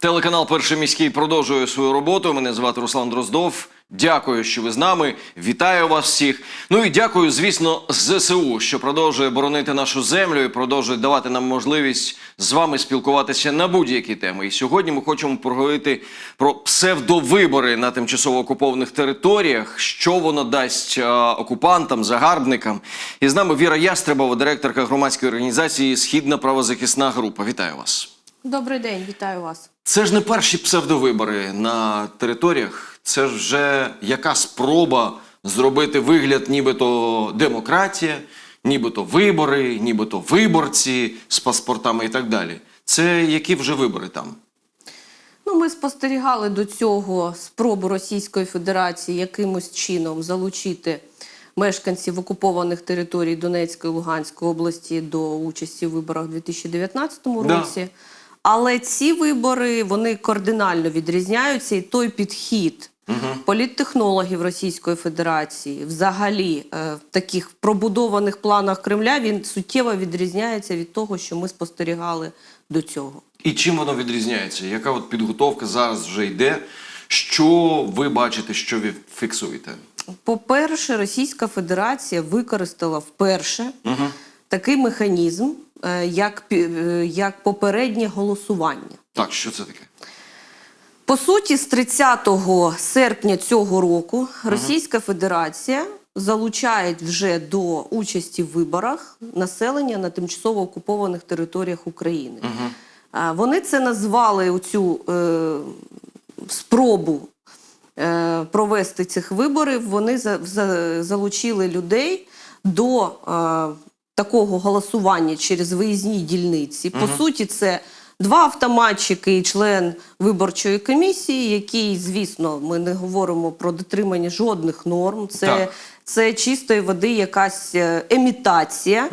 Телеканал Перший міський продовжує свою роботу. Мене звати Руслан Дроздов. Дякую, що ви з нами. Вітаю вас всіх. Ну і дякую, звісно, ЗСУ, що продовжує боронити нашу землю і продовжує давати нам можливість з вами спілкуватися на будь-які теми. І сьогодні ми хочемо поговорити про псевдовибори на тимчасово окупованих територіях, що воно дасть е, окупантам, загарбникам. І з нами Віра Ястребова, директорка громадської організації Східна правозахисна група. Вітаю вас. Добрий день, вітаю вас. Це ж не перші псевдовибори на територіях. Це ж вже яка спроба зробити вигляд, нібито демократія, нібито вибори, нібито виборці з паспортами і так далі. Це які вже вибори там? Ну, ми спостерігали до цього спробу Російської Федерації якимось чином залучити мешканців окупованих територій Донецької і Луганської області до участі в виборах у 2019 Да. Але ці вибори вони кардинально відрізняються, і той підхід політтехнологів Російської Федерації, взагалі е, в таких пробудованих планах Кремля, він суттєво відрізняється від того, що ми спостерігали до цього. І чим воно відрізняється? Яка от підготовка зараз вже йде? Що ви бачите, що ви фіксуєте? По-перше, Російська Федерація використала вперше такий механізм, як, е, як попереднє голосування. Так, що це таке? По суті, з 30 серпня цього року Російська Федерація залучає вже до участі в виборах населення на тимчасово окупованих територіях України. А Вони це назвали цю е, спробу е, провести цих виборів. Вони за, за, залучили людей до е, такого голосування через виїзні дільниці. По суті, це два автоматчики і член виборчої комісії, який, звісно, ми не говоримо про дотримання жодних норм. Це Так. Це чистої води якась е, емітація.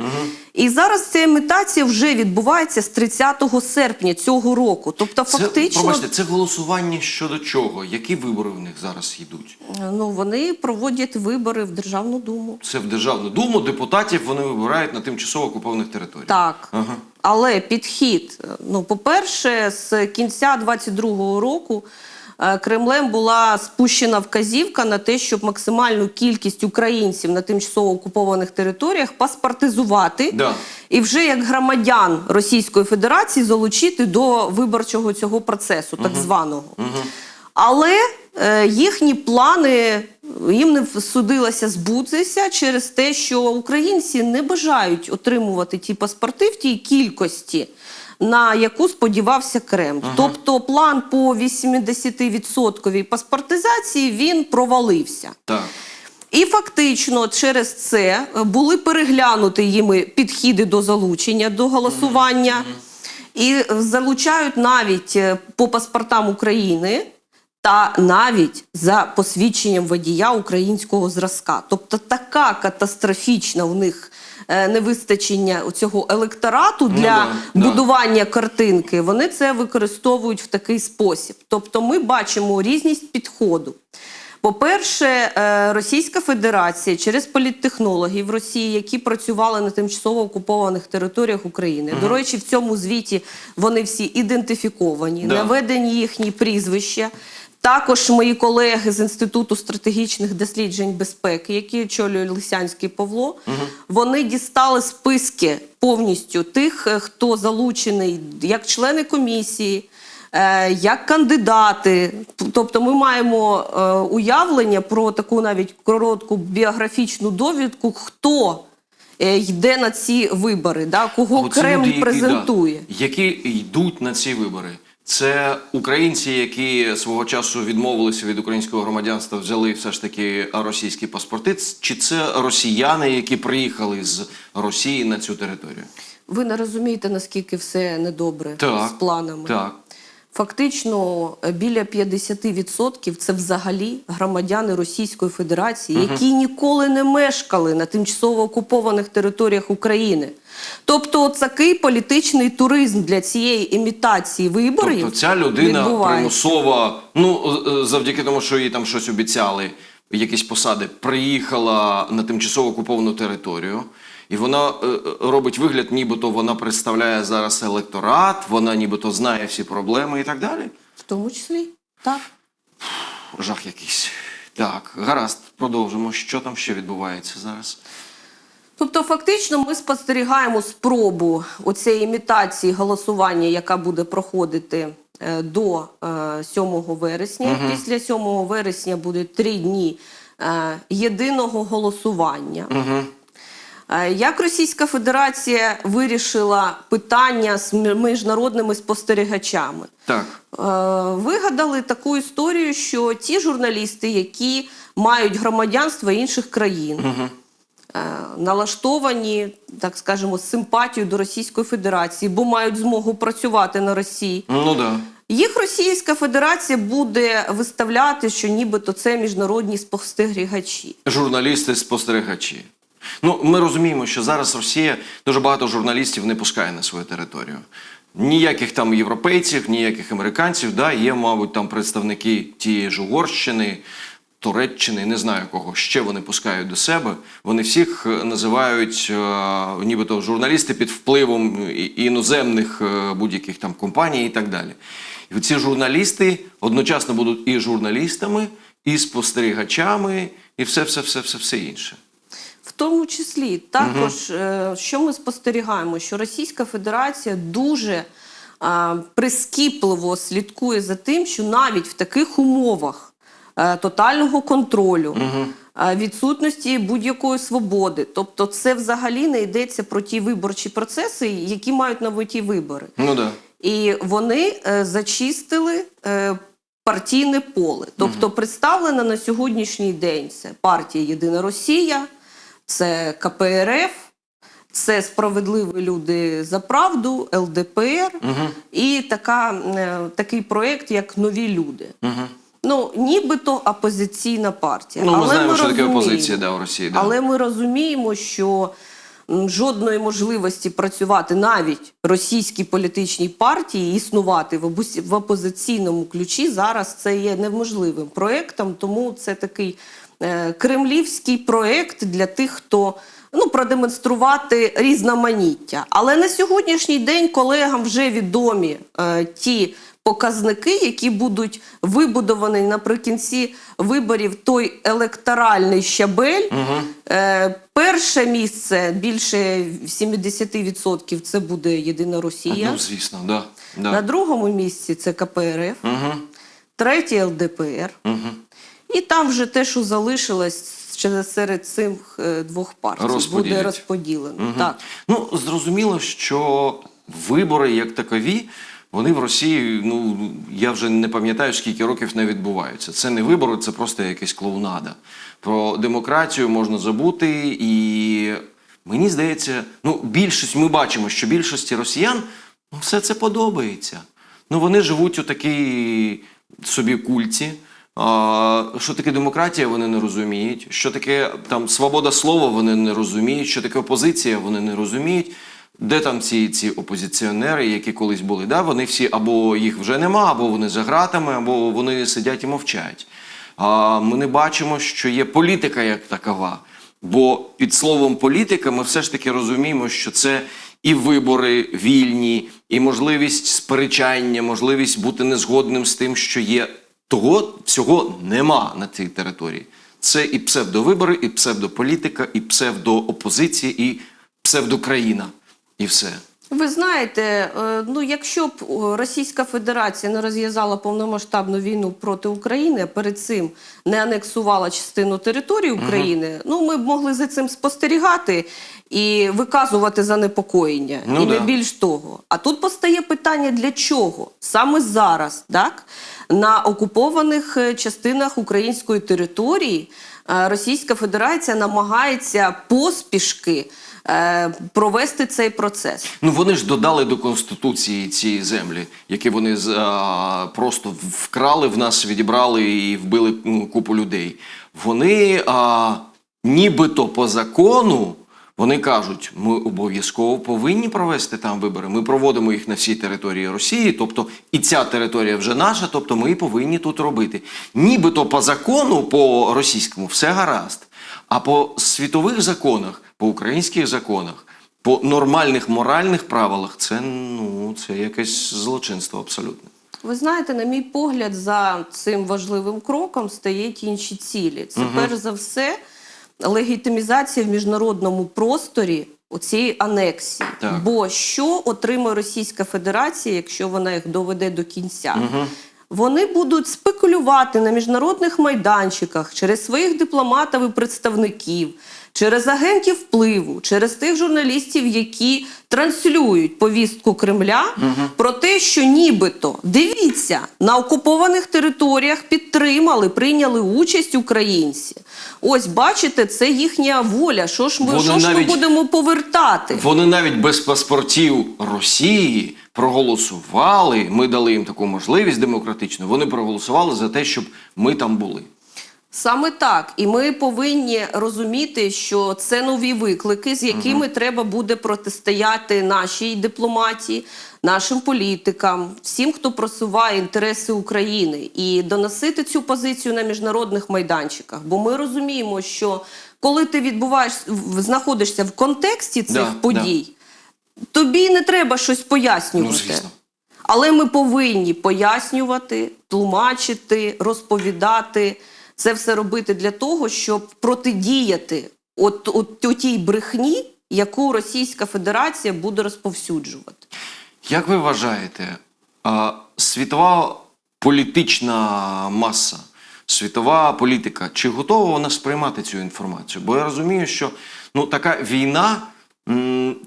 І зараз ця емітація вже відбувається з 30 серпня цього року. Тобто, фактично, Це, пробачте, це голосування щодо чого? Які вибори в них зараз йдуть? ну, вони проводять вибори в Державну Думу. Це в Державну Думу депутатів вони вибирають на тимчасово окупованих територіях. Так. Ага. Але підхід, е, ну, по-перше, з кінця 22-го року е, Кремлем була спущена вказівка на те, щоб максимальну кількість українців на тимчасово окупованих територіях паспортизувати Да. і вже як громадян Російської Федерації залучити до виборчого цього процесу, так званого. Але е, їхні плани їм не судилося збутися через те, що українці не бажають отримувати ті паспорти в тій кількості, на яку сподівався Кремль. Тобто план по 80% паспортизації він провалився. Так. І фактично через це були переглянуті їми підходи до залучення до голосування, і е, залучають навіть е, по паспортам України та навіть за посвідченням водія українського зразка. Тобто така катастрофічна в них е, невистачення цього електорату для да, да. будування картинки. Вони це використовують в такий спосіб. Тобто, ми бачимо різність підходу. По-перше, е, Російська Федерація через політтехнологів Росії, які працювали на тимчасово окупованих територіях України. До речі, в цьому звіті вони всі ідентифіковані, Да. наведені їхні прізвища. Також мої колеги з Інституту стратегічних досліджень безпеки, які очолює Лисянський Павло, вони дістали списки повністю тих, е, хто залучений як члени комісії, е, як кандидати. Тобто ми маємо е, уявлення про таку навіть коротку біографічну довідку, хто е, йде на ці вибори, да, кого Кремль презентує. які йдуть на ці вибори. Це українці, які свого часу відмовилися від українського громадянства, взяли все ж таки російські паспорти. Чи це росіяни, які приїхали з Росії на цю територію? Ви не розумієте, наскільки все недобре Так, з планами. Так. Фактично е, біля 50% це взагалі громадяни Російської Федерації, які ніколи не мешкали на тимчасово окупованих територіях України. Тобто, такий політичний туризм для цієї імітації виборів Тобто ця людина примусово, ну е, е, завдяки тому, що їй там щось обіцяли, якісь посади, приїхала на тимчасово окуповану територію. І вона е, е, робить вигляд, нібито вона представляє зараз електорат, вона нібито знає всі проблеми і так далі. В тому числі так. Жах якийсь. Так, гаразд, продовжимо. Що там ще відбувається зараз? Тобто, фактично, ми спостерігаємо спробу оцієї імітації голосування, яка буде проходити е, до е, 7 вересня. Після 7 вересня буде три дні єдиного голосування. Угу. Е, Як Російська Федерація вирішила питання з міжнародними спостерігачами? Так. Е, Вигадали таку історію, що ті журналісти, які мають громадянство інших країн, е, налаштовані, так скажемо, з симпатією до Російської Федерації, бо мають змогу працювати на Росії. Ну да. Їх Російська Федерація буде виставляти, що нібито це міжнародні спостерігачі. Журналісти-спостерігачі. Ну, ми розуміємо, що зараз Росія дуже багато журналістів не пускає на свою територію. Ніяких там європейців, ніяких американців, да, є, мабуть, там представники тієї ж Угорщини, Туреччини, не знаю кого ще вони пускають до себе. Вони всіх е, називають е, нібито журналісти під впливом іноземних е, будь-яких там компаній і так далі. І ці журналісти одночасно будуть і журналістами, і спостерігачами, і все, все, все, все, все інше. Тому числі також, е, що ми спостерігаємо, що Російська Федерація дуже е, прискіпливо слідкує за тим, що навіть в таких умовах е, тотального контролю, е, відсутності будь-якої свободи, тобто це взагалі не йдеться про ті виборчі процеси, які мають на меті вибори. Ну да. І вони е, зачистили е, партійне поле. Тобто представлена на сьогоднішній день це партія Єдина Росія, це КПРФ, це справедливі люди за правду, ЛДПР і така, е, такий проєкт, як Нові люди. Угу. Ну, нібито опозиційна партія. Ну, ми Але знаємо, що таке опозиція да, у Росії. Да. але ми розуміємо, що жодної можливості працювати навіть російській політичній партії існувати в опозиційному ключі зараз це є неможливим проєктом. Тому це такий кремлівський проєкт для тих, хто ну продемонструвати різноманіття. Але на сьогоднішній день колегам вже відомі е, ті. Показники, які будуть вибудовані наприкінці виборів, той електоральний щабель. Е, перше місце більше 70% це буде Єдина Росія. Ну, звісно, да. На другому місці це КПРФ, Угу. третє ЛДПР. Угу. І там вже те, що залишилось ще серед цих е, двох партій, буде розподілено. Так. Ну, зрозуміло, що вибори як такові, вони в Росії, ну я вже не пам'ятаю, скільки років не відбуваються. Це не вибори, це просто якась клоунада. Про демократію можна забути, і мені здається, ну, більшість, ми бачимо, що більшості росіян ну, все це подобається. Ну, вони живуть у такій собі культі. Що таке демократія, вони не розуміють. Що таке там свобода слова, вони не розуміють. Що таке опозиція, вони не розуміють. Де там ці, ці опозиціонери, які колись були? Да? Вони всі або їх вже нема, або вони за ґратами, або вони сидять і мовчать. А ми не бачимо, що є політика як такова. Бо під словом політика ми все ж таки розуміємо, що це і вибори вільні, і можливість сперечання, можливість бути незгодним з тим, що є. Того всього нема на цій території. Це і псевдовибори, і псевдополітика, і псевдоопозиція, і псевдокраїна. І все. Ви знаєте, е, ну якщо б Російська Федерація не розв'язала повномасштабну війну проти України, а перед цим не анексувала частину території України, ну ми б могли за цим спостерігати і виказувати занепокоєння. Ну і не да. більш того. А тут постає питання: для чого саме зараз, так на окупованих е, частинах української території е, Російська Федерація намагається поспішки провести цей процес. Ну вони ж додали до конституції ці землі, які вони а, просто вкрали в нас, відібрали і вбили ну, купу людей. Вони а, нібито по закону. Вони кажуть, ми обов'язково повинні провести там вибори. Ми проводимо їх на всій території Росії, тобто і ця територія вже наша, тобто ми повинні тут робити. Нібито по закону, по російському, все гаразд. А по світових законах, по українських законах, по нормальних моральних правилах, це ну це якесь злочинство абсолютно. Ви знаєте, на мій погляд, за цим важливим кроком стоять інші цілі. Це перш за все легітимізація в міжнародному просторі цієї анексії. Так. Бо що отримає Російська Федерація, якщо вона їх доведе до кінця? Вони будуть спекулювати на міжнародних майданчиках через своїх дипломатів і представників, через агентів впливу, через тих журналістів, які транслюють повістку Кремля про те, що нібито дивіться на окупованих територіях підтримали, прийняли участь українці. Ось бачите, це їхня воля. Що ж ми, Вони що ж ми будемо повертати? Вони навіть без паспортів Росії проголосували. Ми дали їм таку можливість демократичну. Вони проголосували за те, щоб ми там були. Саме так, і ми повинні розуміти, що це нові виклики, з якими треба буде протистояти нашій дипломатії, нашим політикам, всім, хто просуває інтереси України, і доносити цю позицію на міжнародних майданчиках. Бо ми розуміємо, що коли ти відбуваєш знаходишся в контексті цих Да, подій, тобі не треба щось пояснювати. Ну, звісно. Але ми повинні пояснювати, тлумачити, розповідати. Це все робити для того, щоб протидіяти от, от, от тій брехні, яку Російська Федерація буде розповсюджувати. Як ви вважаєте, світова політична маса, світова політика, чи готова вона сприймати цю інформацію? Бо я розумію, що ну, така війна,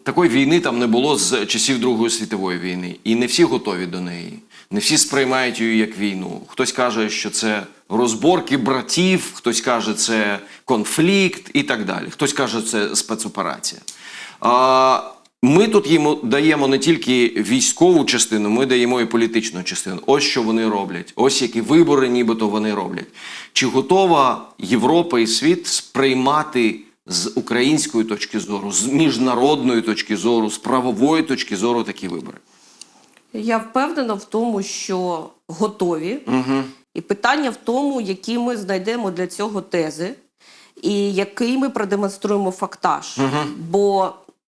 такої війни там не було з часів Другої світової війни, і не всі готові до неї. Не всі сприймають її як війну. Хтось каже, що це розборки братів, хтось каже, це конфлікт і так далі. Хтось каже, це спецоперація. А, ми тут їм даємо не тільки військову частину, ми даємо і політичну частину. Ось що вони роблять. Ось які вибори, нібито вони роблять. Чи готова Європа і світ сприймати з української точки зору, з міжнародної точки зору, з правової точки зору такі вибори? Я впевнена в тому, що готові. Угу. І питання в тому, які ми знайдемо для цього тези, і який ми продемонструємо фактаж. Бо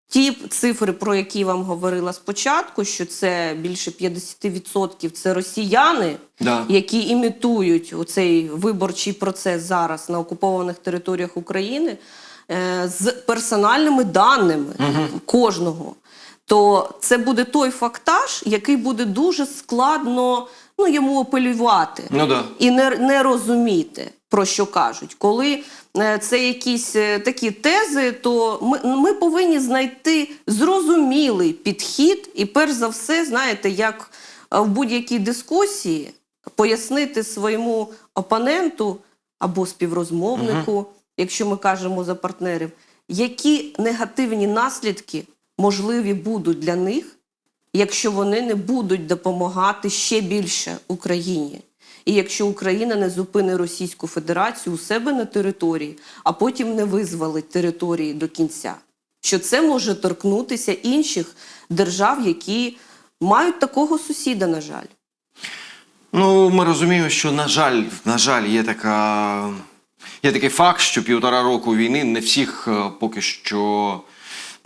ті цифри, про які я вам говорила спочатку, що це більше 50% це росіяни, Да. які імітують цей виборчий процес зараз на окупованих територіях України е, з персональними даними кожного. То це буде той фактаж, який буде дуже складно ну, йому апелювати Ну да. і не, не розуміти, про що кажуть. Коли е, це якісь е, такі тези, то ми, ми повинні знайти зрозумілий підхід, і перш за все, знаєте, як е, в будь-якій дискусії пояснити своєму опоненту або співрозмовнику, якщо ми кажемо за партнерів, які негативні наслідки можливі будуть для них, якщо вони не будуть допомагати ще більше Україні. І якщо Україна не зупинить Російську Федерацію у себе на території, а потім не визволить території до кінця, що це може торкнутися інших держав, які мають такого сусіда, на жаль. Ну, ми розуміємо, що, на жаль, на жаль, є така. Є такий факт, що півтора року війни не всіх е, поки що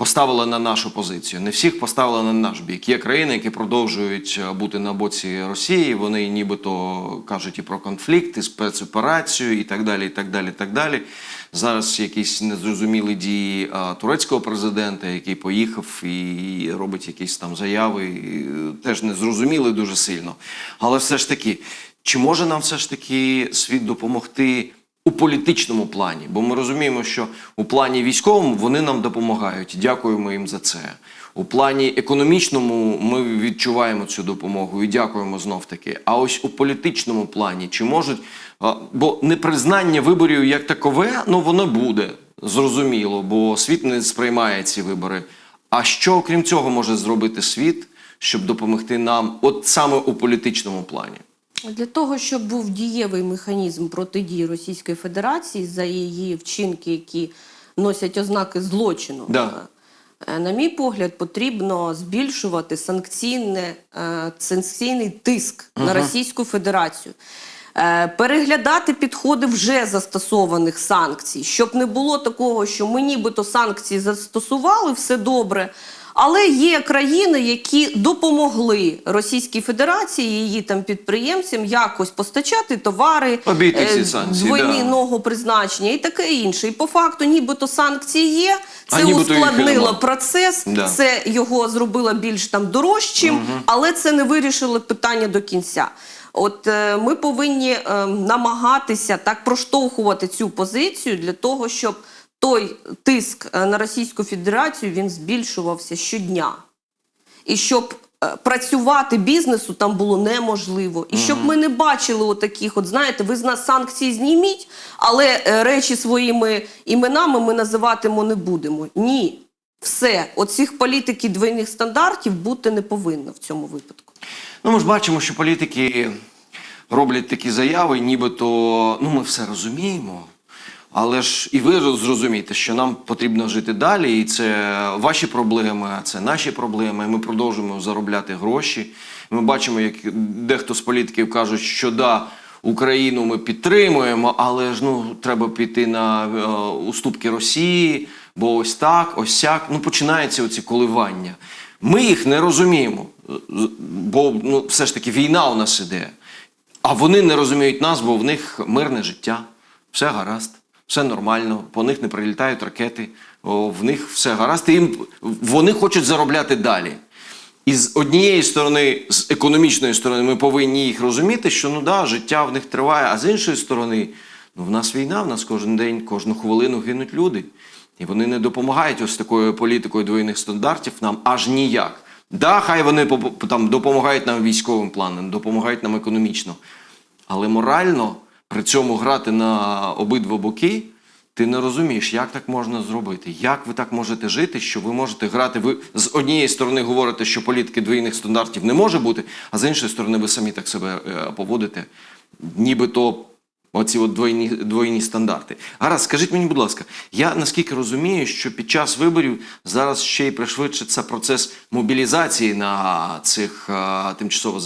поставили на нашу позицію, не всіх поставили на наш бік. Є країни, які продовжують е, бути на боці Росії. Вони нібито кажуть і про конфлікт, і спецоперацію, і так далі. і так далі, і так далі. Зараз якісь незрозумілі дії а, турецького президента, який поїхав і робить якісь там заяви, і, е, теж незрозуміли дуже сильно. Але все ж таки, чи може нам все ж таки світ допомогти? У політичному плані, бо ми розуміємо, що у плані військовому вони нам допомагають. Дякуємо їм за це. У плані економічному ми відчуваємо цю допомогу і дякуємо знов таки. А ось у політичному плані чи можуть, бо непризнання виборів як такове, ну воно буде зрозуміло, бо світ не сприймає ці вибори. А що окрім цього може зробити світ, щоб допомогти нам, от саме у політичному плані? Для того, щоб був дієвий механізм протидії Російської Федерації за її вчинки, які носять ознаки злочину, Да. е, на мій погляд, потрібно збільшувати санкційне, е, санкційний тиск на Російську Федерацію. е, переглядати підходи вже застосованих санкцій, щоб не було такого, що ми нібито санкції застосували, все добре. Але є країни, які допомогли Російській Федерації, її там підприємцям якось постачати товари Обійти ці е, санкції, двойного призначення і таке інше. І по факту, нібито санкції є, це і ускладнило процес, Да. це його зробило більш там дорожчим, але це не вирішило питання до кінця. От е, ми повинні е, намагатися так проштовхувати цю позицію для того, щоб той тиск е, на Російську Федерацію він збільшувався щодня. І щоб е, працювати бізнесу там було неможливо. І щоб ми не бачили отаких, от знаєте, ви з нас санкції зніміть, але е, речі своїми іменами ми називатимо не будемо. Ні. Все, оцих політики двойних стандартів бути не повинно в цьому випадку. Ну, ми ж бачимо, що політики роблять такі заяви, нібито ну ми все розуміємо. Але ж і ви зрозумієте, що нам потрібно жити далі, і це ваші проблеми, а це наші проблеми. Ми продовжуємо заробляти гроші. Ми бачимо, як дехто з політиків кажуть, що да, Україну ми підтримуємо, але ж ну треба піти на е, уступки Росії, бо ось так, ось сяк. Ну починаються оці коливання. Ми їх не розуміємо, бо ну все ж таки війна у нас іде. А вони не розуміють нас, бо в них мирне життя, все гаразд, все нормально, по них не прилітають ракети, в них все гаразд. І вони хочуть заробляти далі. І з однієї сторони, з економічної сторони, ми повинні їх розуміти, що ну да, життя в них триває, а з іншої сторони, ну в нас війна, в нас кожен день, кожну хвилину гинуть люди. І вони не допомагають ось такою політикою двойних стандартів нам аж ніяк. Да, хай вони там допомагають нам військовим планом, допомагають нам економічно. Але морально при цьому грати на обидва боки, ти не розумієш, як так можна зробити. Як ви так можете жити, що ви можете грати. Ви з однієї сторони говорите, що політики двійних стандартів не може бути, а з іншої сторони, ви самі так себе е, поводите, нібито оці от двойні, двойні стандарти. Гаразд, скажіть мені, будь ласка, я наскільки розумію, що під час виборів зараз ще й пришвидшиться процес мобілізації на цих е, тимчасово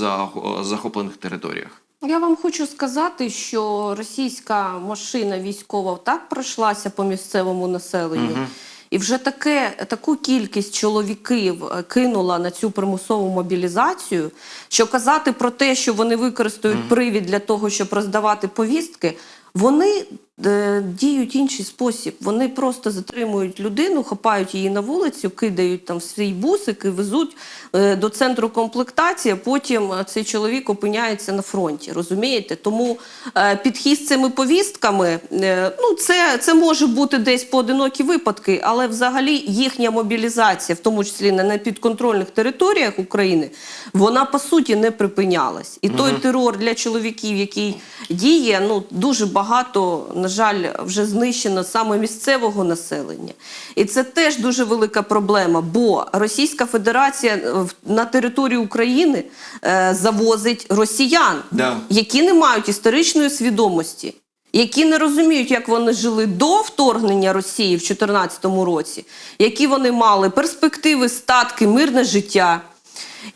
захоплених територіях. Я вам хочу сказати, що російська машина військова так пройшлася по місцевому населенню, і вже таке, таку кількість чоловіків е, кинула на цю примусову мобілізацію, що казати про те, що вони використають привід для того, щоб роздавати повістки, вони діють інший спосіб. Вони просто затримують людину, хапають її на вулицю, кидають там в свій бусик і везуть е, до центру комплектації. а Потім е, цей чоловік опиняється на фронті. Розумієте? Тому е, підхід з цими повістками, е, ну це, це може бути десь поодинокі випадки, але взагалі їхня мобілізація, в тому числі на непідконтрольних територіях України, вона по суті не припинялась. І той терор для чоловіків, який діє, ну дуже багато, на жаль, вже знищено саме місцевого населення. І це теж дуже велика проблема, бо Російська Федерація е, на територію України е, завозить росіян, Да. які не мають історичної свідомості. Які не розуміють, як вони жили до вторгнення Росії в 2014 році, які вони мали перспективи, статки, мирне життя,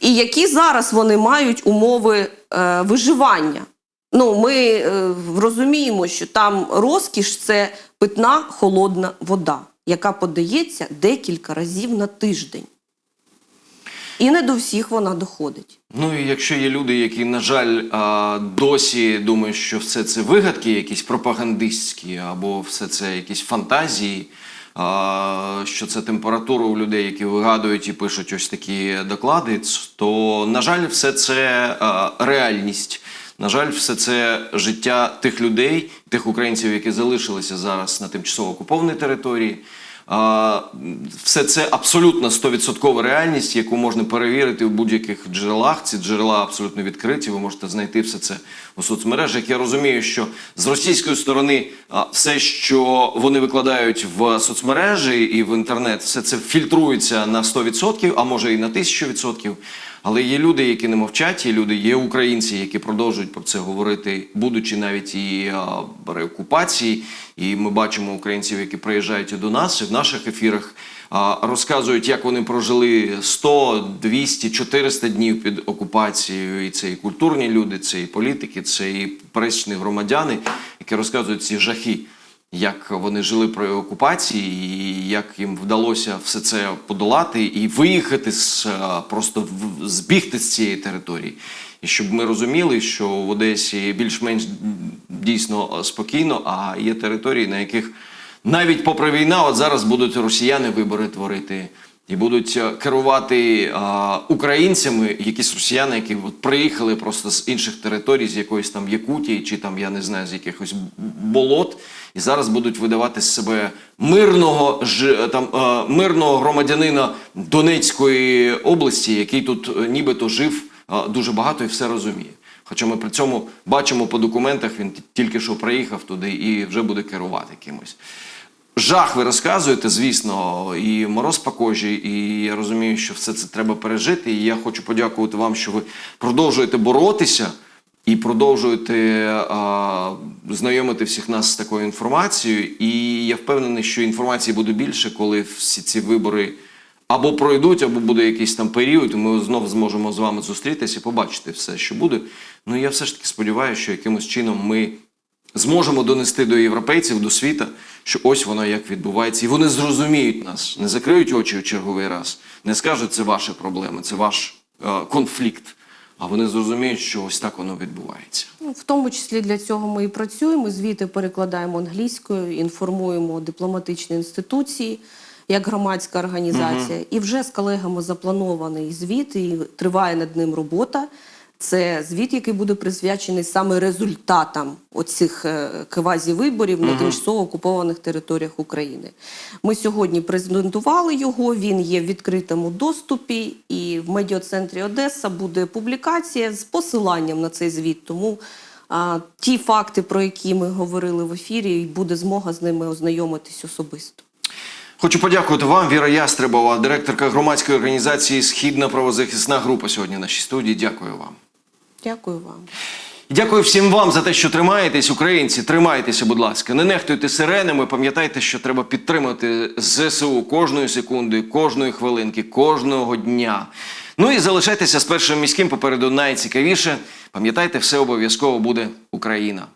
і які зараз вони мають умови е, виживання. Ну, ми е, розуміємо, що там розкіш це питна холодна вода, яка подається декілька разів на тиждень. І не до всіх вона доходить. Ну і якщо є люди, які, на жаль, а, досі думають, що все це вигадки, якісь пропагандистські, або все це якісь фантазії, а, що це температура у людей, які вигадують і пишуть ось такі доклади, то, на жаль, все це а, реальність. На жаль, все це життя тих людей, тих українців, які залишилися зараз на тимчасово окупованій території. Все це абсолютно 100% реальність, яку можна перевірити в будь-яких джерелах. Ці джерела абсолютно відкриті. Ви можете знайти все це у соцмережах. Я розумію, що з російської сторони все, що вони викладають в соцмережі і в інтернет, все це фільтрується на 100%, а може і на 1000%. Але є люди, які не мовчать, є люди, є українці, які продовжують про це говорити, будучи навіть і а, при окупації. І ми бачимо українців, які приїжджають до нас, і в наших ефірах а, розказують, як вони прожили 100, 200, 400 днів під окупацією. І це і культурні люди, це і політики, це і пересічні громадяни, які розказують ці жахи як вони жили при окупації, і як їм вдалося все це подолати і виїхати з е, просто збігти з цієї території. І щоб ми розуміли, що в Одесі більш-менш дійсно спокійно, а є території, на яких навіть попри війна, от зараз будуть росіяни вибори творити. І будуть е, керувати а, українцями, якісь росіяни, які от приїхали просто з інших територій, з якоїсь там Якутії, чи там я не знаю, з якихось болот, і зараз будуть видавати з себе мирного ж там е, мирного громадянина Донецької області, який тут е, нібито жив е, дуже багато і все розуміє. Хоча ми при цьому бачимо по документах, він тільки що приїхав туди і вже буде керувати кимось. Жах ви розказуєте, звісно, і мороз по кожі, і я розумію, що все це треба пережити. І я хочу подякувати вам, що ви продовжуєте боротися і продовжуєте а, знайомити всіх нас з такою інформацією. І я впевнений, що інформації буде більше, коли всі ці вибори або пройдуть, або буде якийсь там період, ми знов зможемо з вами зустрітися і побачити все, що буде. Ну я все ж таки сподіваюся, що якимось чином ми зможемо донести до європейців, до світа, що ось воно як відбувається, і вони зрозуміють нас, не закриють очі у черговий раз, не скажуть, це ваші проблеми, це ваш е, конфлікт. А вони зрозуміють, що ось так воно відбувається. Ну, В тому числі для цього ми і працюємо. Звіти перекладаємо англійською, інформуємо дипломатичні інституції як громадська організація. І вже з колегами запланований звіт, і триває над ним робота. Це звіт, який буде присвячений саме результатам оцих е, квазівиборів на тимчасово окупованих територіях України. Ми сьогодні презентували його. Він є в відкритому доступі, і в медіацентрі Одеса буде публікація з посиланням на цей звіт. Тому а, ті факти, про які ми говорили в ефірі, буде змога з ними ознайомитись особисто. Хочу подякувати вам, Віра Ястребова, директорка громадської організації Східна правозахисна група сьогодні в нашій студії. Дякую вам. Дякую вам. Дякую всім вам за те, що тримаєтесь, українці. Тримайтеся, будь ласка. Не нехтуйте сиренами. Пам'ятайте, що треба підтримати ЗСУ кожної секунди, кожної хвилинки, кожного дня. Ну і залишайтеся з першим міським попереду найцікавіше. Пам'ятайте, все обов'язково буде Україна.